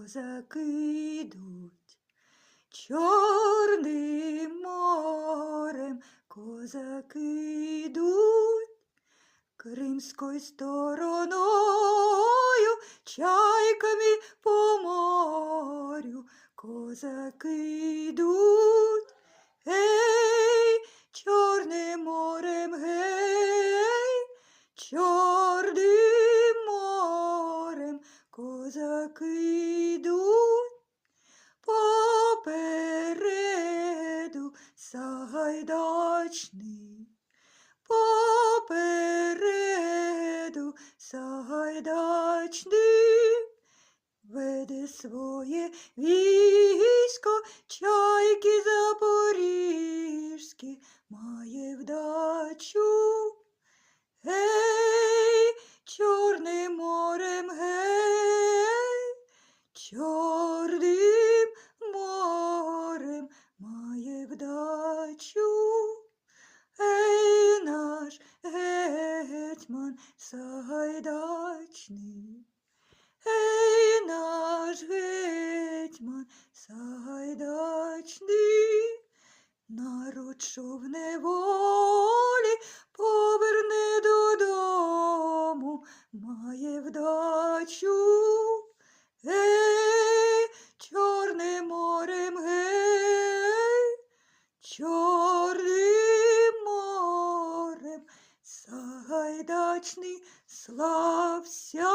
козаки йдуть. Чорним морем козаки йдуть, Кримською стороною, чайками по морю козаки йдуть. Козаки йдуть. Попереду Сагайдачний, попереду Сагайдачний, веде своє військо, чайки запорізькі, Сагайдачний, Ей, наш гетьман Сагайдачний, народ шов не Слався!